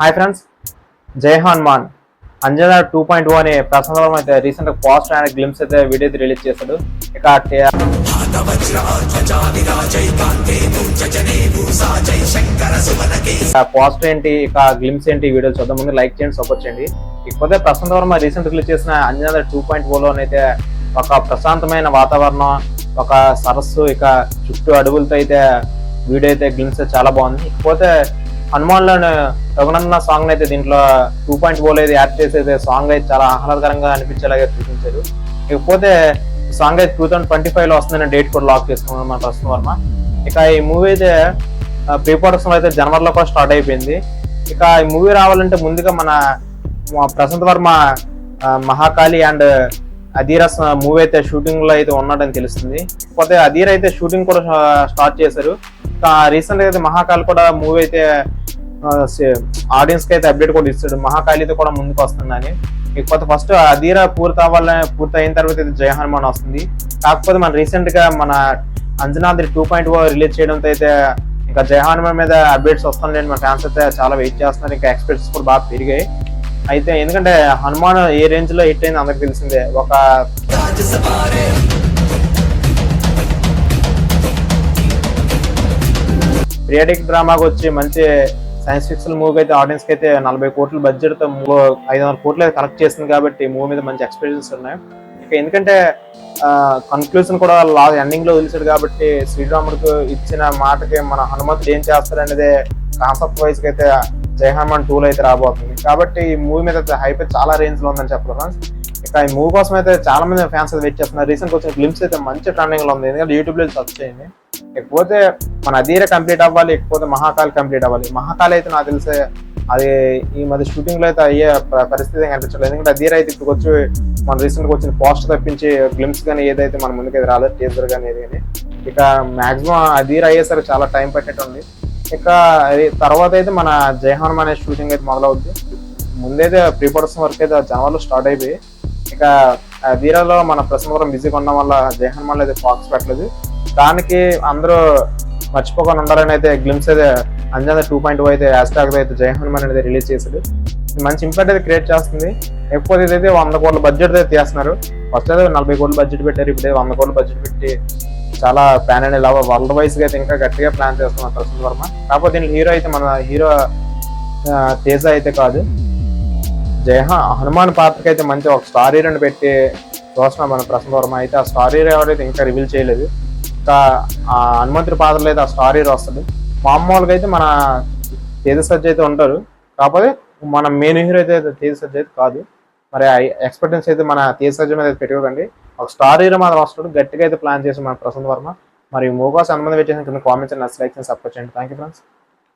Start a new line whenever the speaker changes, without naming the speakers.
Hi friends జై Hanuman. Anjana two point one అనే ప్రసంగం అయితే రీసెంట్ పాస్ట్ అండ్ గ్లిమ్స్ అయితే వీడియో అయితే రిలీజ్ చేశాడు. ఇక పాస్ట్ ఏంటి ఇక గ్లిమ్స్ ఏంటి వీడియో చూద్దాం. ముందు లైక్ చేయండి సపోర్ట్ చేయండి. ఇకపోతే ప్రశాంత్ వర్మ రీసెంట్ రిలీజ్ చేసిన అంజనా టూ పాయింట్ అయితే ఒక ప్రశాంతమైన వాతావరణం ఒక సరస్సు ఇక చుట్టూ అడవులతో అయితే వీడియో అయితే గ్లిమ్స్ చాలా బాగుంది. ఇకపోతే హనుమాన్లోని రఘునందన సాంగ్ అయితే దీంట్లో టూ పాయింట్ ఓలో అయితే యాడ్ చేసేది సాంగ్ అయితే చాలా ఆహ్లాదకరంగా అనిపించేలాగా చూపించారు. ఇకపోతే సాంగ్ అయితే టూ థౌసండ్ ట్వంటీ ఫైవ్లో వస్తుందని డేట్ కూడా లాక్ చేసుకున్నాం మన ప్రస్తుతం వర్మ. ఇక ఈ మూవీ అయితే ప్రీ ప్రొడక్షన్ అయితే జనవరిలో కూడా స్టార్ట్ అయిపోయింది. ఇక ఈ మూవీ రావాలంటే ముందుగా మన మా ప్రశాంత్ వర్మ మహాకాళి అండ్ అధీరస్ మూవీ అయితే షూటింగ్లో అయితే ఉన్నాడని తెలుస్తుంది. పోతే అధీర్ అయితే షూటింగ్ కూడా స్టార్ట్ చేశారు. రీసెంట్గా అయితే మహాకాళి కూడా మూవీ అయితే ఆడియన్స్కి అయితే అప్డేట్ కూడా ఇస్తాడు. మహాకాళితో కూడా ముందుకు వస్తుందని. ఇకపోతే ఫస్ట్ అధీరా పూర్తి అవ్వాలని పూర్తి అయిన తర్వాత అయితే జయ హనుమాన్ వస్తుంది. కాకపోతే మన రీసెంట్గా మన Anjanadri two point O release చేయడంతో అయితే ఇంకా జయ హనుమాన్ మీద అప్డేట్స్ వస్తున్నాయి మన ఫ్యాన్స్ అయితే చాలా వెయిట్ చేస్తున్నారు. ఇంకా ఎక్స్పెక్ట్స్ కూడా బాగా పెరిగాయి. అయితే ఎందుకంటే హనుమాన్ ఏ రేంజ్లో హిట్ అయింది అందరికి తెలిసిందే. ఒక పీరియాడిక్ డ్రామాకి వచ్చి మంచి సైన్స్ ఫిక్షన్ మూవీ అయితే ఆడియన్స్కి అయితే నలభై కోట్ల బడ్జెట్తో ఐదు వందల కోట్లు అయితే కలెక్ట్ చేసింది కాబట్టి మూవీ మీద మంచి ఎక్స్పీరియన్స్ ఉన్నాయి. ఇక ఎందుకంటే కన్క్లూజన్ కూడా లా ఎండింగ్లో వదిలేశాడు కాబట్టి శ్రీరాముడికి ఇచ్చిన మాటకి మన హనుమంతుడు ఏం చేస్తాడనేదే కాన్సెప్ట్ వైజ్ అయితే జయహనుమాన్ హనుమాన్ టూల్ అయితే రాబోతుంది. కాబట్టి ఈ మూవీ మీద హైప్ చాలా రేంజ్లో ఉందని చెప్పాలి ఫ్రెండ్స్ ఇక ఈ మూవీ కోసం అయితే చాలా మంది ఫ్యాన్స్ అయితే వెయిట్ చేస్తున్నారు. రీసెంట్ వచ్చిన గ్లిమ్స్ అయితే మంచి ట్రెండింగ్లో ఉంది. ఎందుకంటే యూట్యూబ్లో సర్చ్ చేయండి. ఇకపోతే మన అధీర కంప్లీట్ అవ్వాలి ఇకపోతే మహాకాల్ కంప్లీట్ అవ్వాలి. మహాకాల్ అయితే నాకు తెలిసే అది ఈ మధ్య షూటింగ్లో అయితే అయ్యే పరిస్థితి కనిపించలేదు ఎందుకంటే అధీర అయితే ఇప్పుడు వచ్చి మన రీసెంట్గా వచ్చిన పోస్ట్ తప్పించి గ్లిమ్స్ కానీ ఏదైతే మన ముందుకు అయితే రాలేదు టీజర్ కానీ ఏది కానీ ఇక మాక్సిమం అధీర అయ్యేసరికి చాలా టైం పట్టేట్టు ఉంది ఇక అది తర్వాత అయితే మన జై అనే షూటింగ్ అయితే మొదలవుద్ది. ముందైతే ప్రీ ప్రొడక్షన్ వర్క్ అయితే జనవరిలో స్టార్ట్ అయిపోయి ఇక వీరాలో మన ప్రసన్నవరం బిజీగా ఉండడం వల్ల జై హనుమాన్ అయితే ఫాక్స్ పెట్టలేదు. దానికి అందరూ మర్చిపోకుండా ఉండాలని అయితే గ్లిమ్స్ అయితే అంజనా టూ పాయింట్ అయితే హ్యాష్ అయితే జై హనుమాన్ అనేది రిలీజ్ చేశాడు. మంచి ఇంపాక్ట్ అయితే క్రియేట్ చేస్తుంది. ఎక్కువ ఇదైతే వంద కోట్ల బడ్జెట్ అయితే తీస్తున్నారు. ఫస్ట్ అయితే నలభై కోట్ల బడ్జెట్ పెట్టారు. ఇప్పుడు వంద కోట్ల బడ్జెట్ పెట్టి చాలా ప్లాన్ అనేది లాభ వరల్డ్ వైజ్గా అయితే ఇంకా గట్టిగా ప్లాన్ చేస్తున్నారు ప్రసన్న వర్మ. కాకపోతే దీని హీరో అయితే మన హీరో తేజ అయితే కాదు. జయ హనుమాన్ పాత్రకి అయితే మంచి ఒక స్టార్ హీరోని పెట్టి చూస్తున్నాం మన ప్రసన్న వర్మ అయితే. ఆ స్టార్ హీరో ఎవరైతే ఇంకా రివీల్ చేయలేదు. హనుమంతుడి పాత్రలో అయితే ఆ స్టార్ హీరో వస్తుంది. మామూలుగా అయితే మన తేజ సజ్జ అయితే ఉంటారు. కాకపోతే మన మెయిన్ హీరో అయితే తేజ సజ్జ అయితే కాదు. మరి ఎక్స్పెక్టెన్స్ అయితే మన తేజ సజ్జ మీద అయితే పెట్టుకోకండి. ఒక స్టార్ హీరో మాత్రం వస్తాడు గట్టిగా అయితే ప్లాన్ చేసి మన ప్రసన్న వర్మ. మరి మూకోసం కోసం ఎంతమంది వెయిట్ కింద కామెంట్స్ నచ్చ సపోర్ట్ చేయండి థ్యాంక్ యూ ఫ్రెండ్స్